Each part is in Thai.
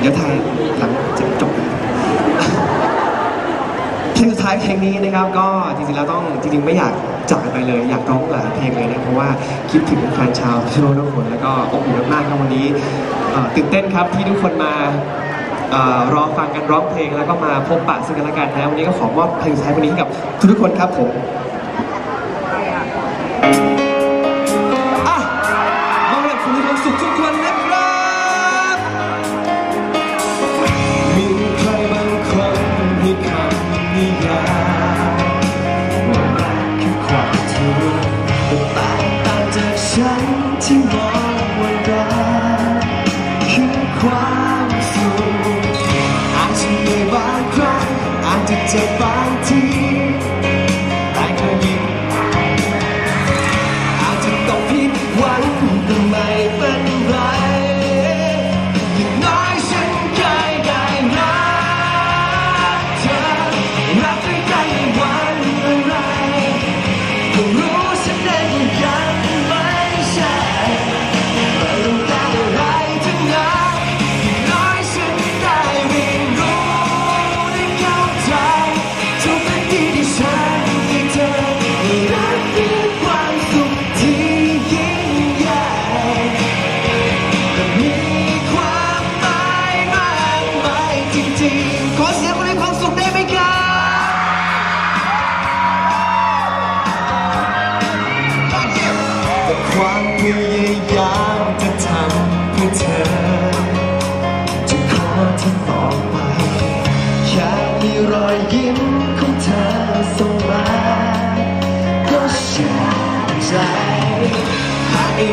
เดี๋ยวทายหลังจะจบเพลงสุดท้ายเพลงนี้นะครับ ก็จริงๆแล้วต้องจริงๆไม่อยากจากกันไปเลย อยากร้องหลายเพลงเลยนะเพราะว่าคิดถึงแฟนชาวพิชโนทุกคนแล้วก็อบอุ่นมากๆครับวันนี้ตื่นเต้นครับที่ทุกคนมารอฟังกันร้องเพลงแล้วก็มาพบปะซึ่งกันและกันนะวันนี้ก็ขอมอบเพลงสุดท้ายวันนี้ให้กับทุกๆคนครับผมอ่ นที่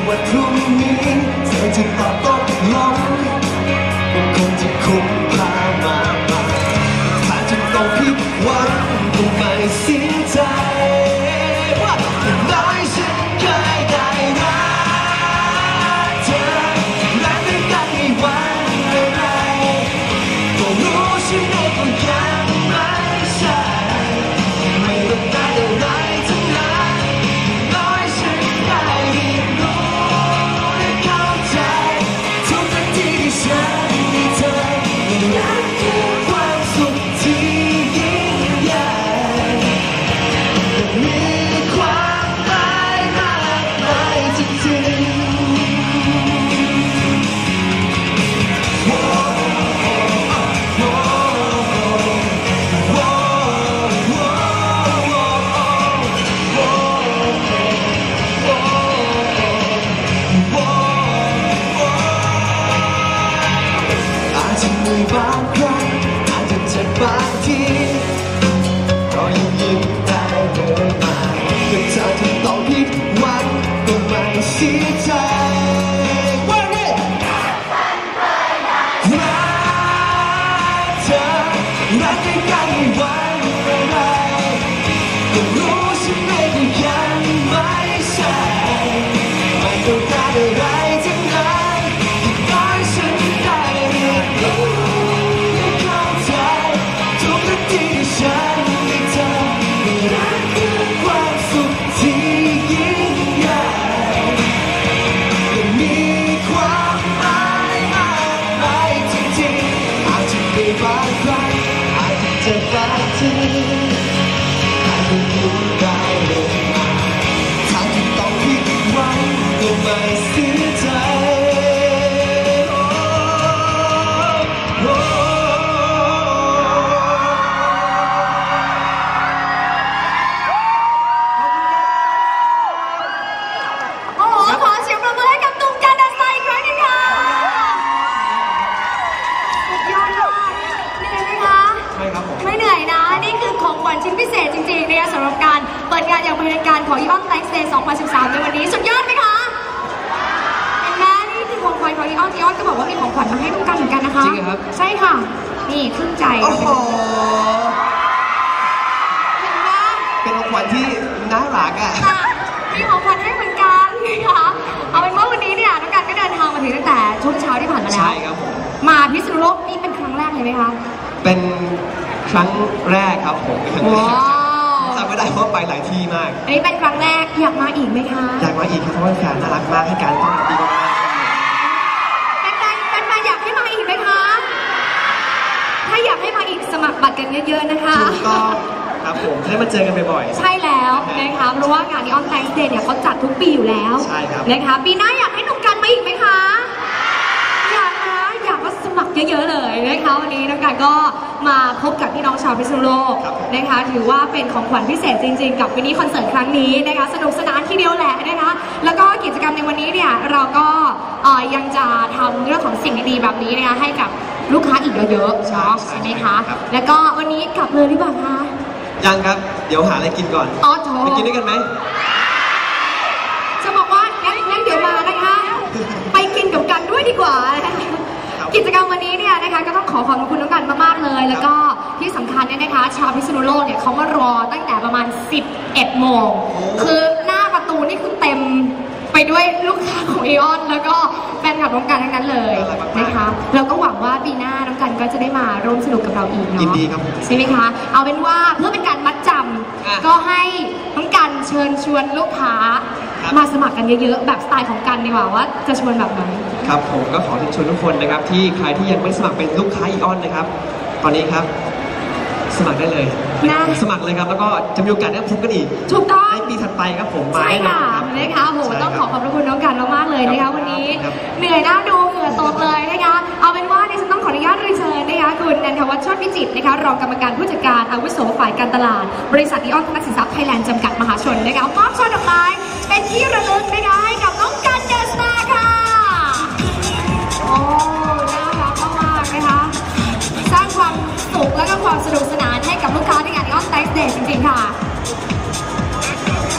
หา ที สำหรับการเปิดงานอย่างเป็นทางการของ Eon Thanks Day 2013 ในวันนี้ สุดยอดไหมคะเห็นไหมนี่คือของขวัญของ Eon Eon ก็บอกว่ามีของขวัญมาให้ตุ้มกันเหมือนกันนะคะจริงเหรอครับ ใช่ค่ะ นี่ครึ่งใจโอ้โหเห็นไหมเป็นของขวัญที่น่ารักอะ ค่ะมีของขวัญให้เหมือนกันนะคะเอาเป็นว่าวันนี้เนี่ยน้องกันก็เดินทางมาถึงตั้งแต่ช่วงเช้าที่ผ่านมาแล้ว ใช่ครับผม มาพิษณุโลกนี่เป็นครั้งแรกเลยไหมคะ เป็นครั้งแรกครับผมเป็นครั้งแรว้าก วจากเวก็ได้เพราะว่าไปหลายที่มาก อันนี้เป็นครั้งแรกอยากมาอีกไหมคะ อยากมาอีกครับเพราะว่าแฟนน่ารักมากให้การต้อนรับดีมากแฟนๆแฟนๆอยากให้มาอีกไหมคะ ถ้าอยากให้มาอีกสมัครบัตรกันเยอะๆนะคะ ถูกต้องครับผมจะได้มาเจอกันบ่อยใช่แล้วนะคะเพราะว่างานนี้ออนไลน์เดย์เนี่ยเขาจัดทุกปีอยู่แล้ว ใช่ครับ นะคะปีหน้าอยากให้หนุ่มกันมาอีกไหมคะ อยากนะอยากก็สมัคร เยอะๆเลยนะคะวันนี้น้องกันก็มาพบกับพี่น้องชาวพิษณุโลกนะคะถือว่าเป็นของขวัญพิเศษจริงๆ กับมินิคอนเสิร์ตครั้งนี้นะคะสนุกสนานทีเดียวแหละนะคะแล้วก็กิจกรรมในวันนี้เนี่ยเราก็เอ่อยังจะทำเรื่องของสิ่งดีๆแบบนี้นะคะให้กับลูกค้าอีกเยอะๆเนาะใช่ไหมคะแล้วก็วันนี้กลับเลยหรือเปล่าคะๆยังครับ เดี๋ยวหาอะไรกินก่อนอ๋อโถไปกินด้วยกันไหมจะบอกว่างั้นงั้นเดี๋ยวมานะคะ ไปกินกับกันด้วยดีกว่านะคะ กิจกรรมวันนี้เนี่ยนะคะก็ต้องขอขอบคุณน้องกันมากๆเลย แล้วก็ที่สำคัญเนี่ยนะคะ ชาวพิษณุโลกเนี่ยเขามารอตั้งแต่ประมาณ 11 โมง คือหน้าประตูนี่คือเต็มไปด้วยลูกค้าของเอออนแล้วก็แฟนคลับน้องกันทั้งนั้นเลยนะคะเราก็หวังว่าปีหน้าน้องกันก็จะได้มาร่วมสนุกกับเราอีกเนาะยินดีครับผม ใช่ไหมคะ เอาเป็นว่าเพื่อเป็นการมัดจอะำก็ให้น้องกันเชิญชวนลูกค้า ครับ มาสมัครกันเยอะๆ แบบสไตล์ของกันดีกว่าว่าจะชวนแบบไหน ครับผมก็ขอเชิญชวนทุกคนนะครับ ที่ใครที่ยังไม่ได้สมัครเป็นลูกค้าอีออนนะครับ ตอนนี้ครับ สมัครได้เลยนะ สมัครเลยครับแล้วก็จะมีโอกาสได้พบกันอีกถูกต้อง ในปีถัดไปครับผมมาใช่แน่นอค่ะนครับ นะคะโหใช่ต้องขรัอขอบพระคุณน้องกันมากๆเลยนะครัคะบวันนี้ ครับ เหนื่อยหน้าดูเหงื่อตกเลยนะคะ เอาเป็นว่าดิฉันต้องขออนุญาตเรียนเชิญนะคะคุณนันทวัฒน์โชติวิจิตรนะคะรองกรรมการผู้จัดการอาวุโสฝ่ายการตลาด บริษัทอีออนธนสินทรัพย์ไทยแลนด์จำกัดมหาชนนะคะมอบช่อดอกไม้ เป็นที่ระลึกนะคะให้กับน้องกันเดอะสตาร์ค่ะ โอ้ น่ารักมากๆนะคะ สร้างความสุขและก็ความสนุกสนานให้กับลูกค้าในงานออนไ s เดจริงๆค่ะ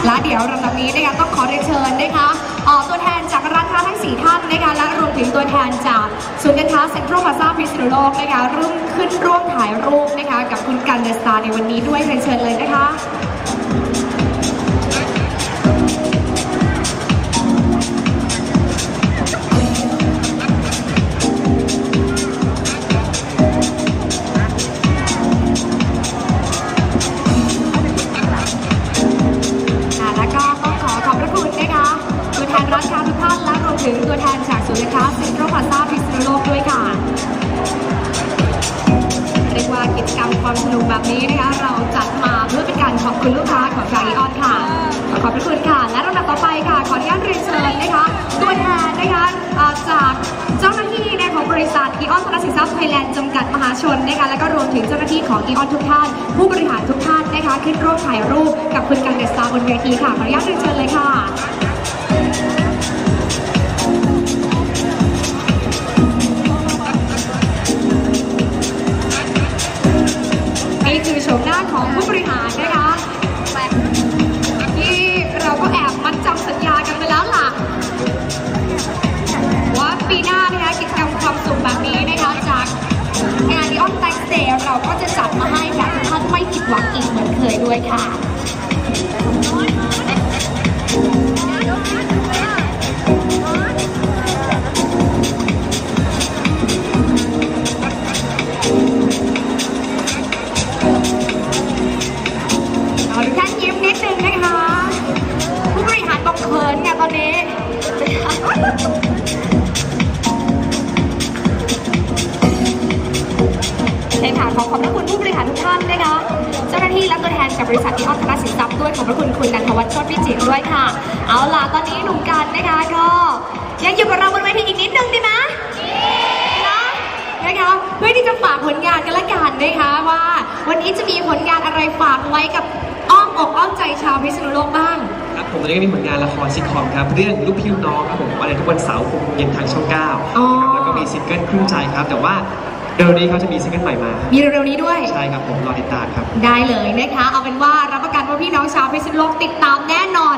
และเดี๋ยวลำดับนี้นะคะต้องขอเรียนเชิญนะคะอ่อตัวแทนจากร้านค้าทั้ง 4 ท่านนะคะและรวมถึงตัวแทนจากศูนย์การค้าเซ็นทรัลพลาซ่าพิษณุโลกนะคะร่วมขึ้นร่วมถ่ายรูปนะคะกับคุณกันเดอะสตาร์ในวันนี้ด้วยเรียนเชิญเลยนะคะ ย์ไทยแลนด์จำกัดมหาชนนะคะและก็รวมถึงเจ้าหน้าที่ของอีออนทุกท่าน ผู้บริหารทุกท่านนะคะขึ้นร่วมถ่ายรูปกับคุณกันเดสตาบนเวทีค่ะขออนุญาตเรียนเชิญเลยค่ะนี่คือโฉมหน้าของผู้บริหารนะคะ จัดมาให้แบบท่านไม่ผิดหวังอีกเหมือนเคยด้วยค่ะเอา ทุกท่านนะคะผู้บริหารบอกเขินไงตอนนี้ใช่ค่ะขอขอบพระคุณผู้บริหารทุกท่านนะคะเจ้าหน้าที่และตัวแทนจากบริษัทที่ออนธนสินทรัพย์ด้วยขอบพระคุณคุณนันทวัฒน์โชติวิจิตรด้วยค่ะ เอาล่ะตอนนี้หนุ่มกันนะคะก็ยังอยู่กับเราบนเวทีอีกนิดนึงดีไหมนะนะคะเพื่อที่จะฝากผลงานกันละกันนะคะว่า วันนี้จะมีผลงานอะไรฝากไว้กับอ้อมอกอ้อมใจชาวพิษณุโลกบ้างครับผมตอนนี้ก็มีผลงานละครซิทคอมครับเรื่องลูกพี่ลูกน้องครับผมวันทุกวันเสาร์หกโมเย็นทางช่องเก้าอ๋อนะครับแล้วก็มีซิงเกิลครึ่งใจครับ แต่ว่า เร็วนี้เขาจะมีซิงเกิลใหม่มา มีเร็วๆนี้ด้วย ใช่ครับผมรอติดตามครับ ได้เลยนะคะ เอาเป็นว่ารับประกันว่าพี่น้องชาวพิษณุโลกติดตามแน่นอน